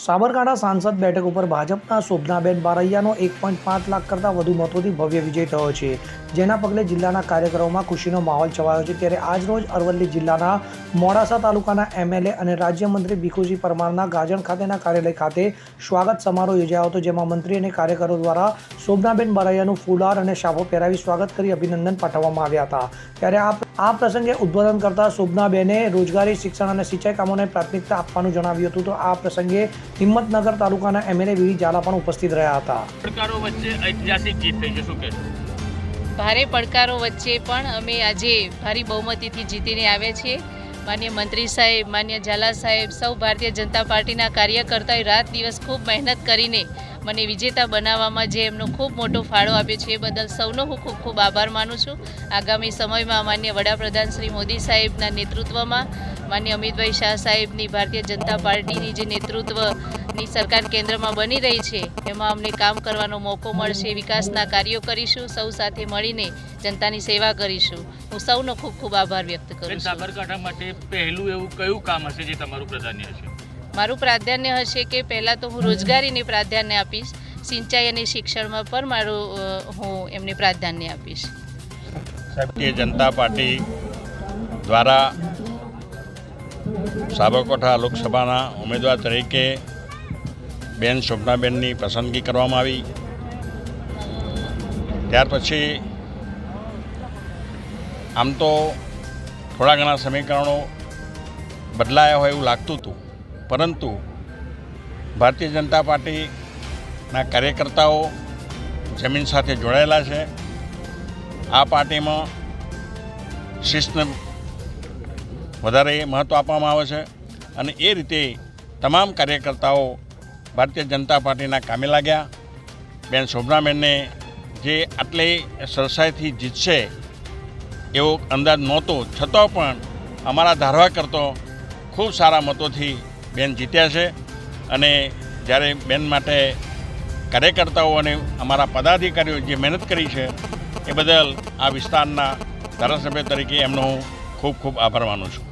સાબરકાંઠા સાંસદ બેઠક ઉપર ભાજપના શોભનાબેન બારૈયાનો એક પોઈન્ટ પાંચ લાખ કરતાં વધુ મતોથી ભવ્ય વિજય થયો છે. જેના પગલે જિલ્લાના કાર્યક્રમોમાં ખુશીનો માહોલ છવાયો છે. ત્યારે આજરોજ અરવલ્લી જિલ્લાના મોડાસા તાલુકાના એમએલએ અને રાજ્યમંત્રી ભીખુજી પરમારના ગાજણ ખાતેના કાર્યાલય ખાતે સ્વાગત સમારોહ યોજાયો હતો, જેમાં મંત્રી અને કાર્યકરો દ્વારા શોભનાબેન બારૈયાનું ફૂલહાર અને શાફો પહેરાવી સ્વાગત કરી અભિનંદન પાઠવવામાં આવ્યા હતા. ત્યારે આ આ પ્રસંગે ઉદ્બોધન કરતા શોભનાબેને રોજગારી, શિક્ષણ અને સિંચાઈ કામોને પ્રાથમિકતા આપવાનું જણાવ્યું હતું. તો આ પ્રસંગે હિંમતનગર તાલુકાના એમએલએ વીડી ઝાલા પણ ઉપસ્થિત રહ્યા હતા. પડકારો વચ્ચે ઐતિહાસિક જીત થઈ છે શું કહેશો? ભારે પડકારો વચ્ચે પણ અમે આજે ભારી બહુમતીથી જીતીને આવ્યા છીએ. માન્ય મંત્રી સાહેબ માન્ય ઝાલા સાહેબ સૌ ભારતીય જનતા પાર્ટીના કાર્યકર્તાઓએ રાત દિવસ ખૂબ મહેનત કરીને મને વિજેતા બનાવવામાં જે એમનો ખૂબ મોટો ફાળો આપ્યો છે એ બદલ સૌનો હું ખૂબ ખૂબ આભાર માનું છું. આગામી સમયમાં માન્ય વડાપ્રધાન શ્રી મોદી સાહેબના નેતૃત્વમાં માન્ય અમિતભાઈ શાહ સાહેબની ભારતીય જનતા પાર્ટીની જે નેતૃત્વની સરકાર કેન્દ્રમાં બની રહી છે એમાં અમને કામ કરવાનો મોકો મળશે વિકાસના કાર્યો કરીશું સૌ સાથે મળીને જનતાની સેવા કરીશું. હું સૌનો ખૂબ ખૂબ આભાર વ્યક્ત કરું છું. સાબરકાંઠા માટે પહેલું એવું કયું કામ હશે જે તમારું પ્રાધાન્ય હશે? મારું પ્રાધાન્ય હશે કે પહેલાં તો હું રોજગારીને પ્રાધાન્ય આપીશ સિંચાઈ અને શિક્ષણમાં પણ મારું હું એમને પ્રાધાન્ય આપીશ. ભારતીય જનતા પાર્ટી દ્વારા સાબરકાંઠા લોકસભાના ઉમેદવાર તરીકે બેન શોભનાબેનની પસંદગી કરવામાં આવી. ત્યાર પછી આમ તો થોડા ઘણા સમીકરણો બદલાયા હોય એવું લાગતું હતું. પરંતુ ભારતીય જનતા પાર્ટીના કાર્યકર્તાઓ જમીન સાથે જોડાયેલા છે. આ પાર્ટીમાં શિસ્તને વધારે મહત્ત્વ આપવામાં આવે છે. અને એ રીતે તમામ કાર્યકર્તાઓ ભારતીય જનતા પાર્ટીના કામે લાગ્યા. બેન શોભનાબેનને જે આટલી સરસાઈથી જીતશે એવો અંદાજ નહોતો, છતાં પણ અમારા ધારવા કરતો ખૂબ સારા મતોથી બેન જીત્યા છે. અને જ્યારે બેન માટે કાર્યકર્તાઓ અને અમારા પદાધિકારીઓ જે મહેનત કરી છે, એ બદલ આ વિસ્તારના ધારાસભ્ય તરીકે એમનો હું ખૂબ ખૂબ આભાર માનું છું.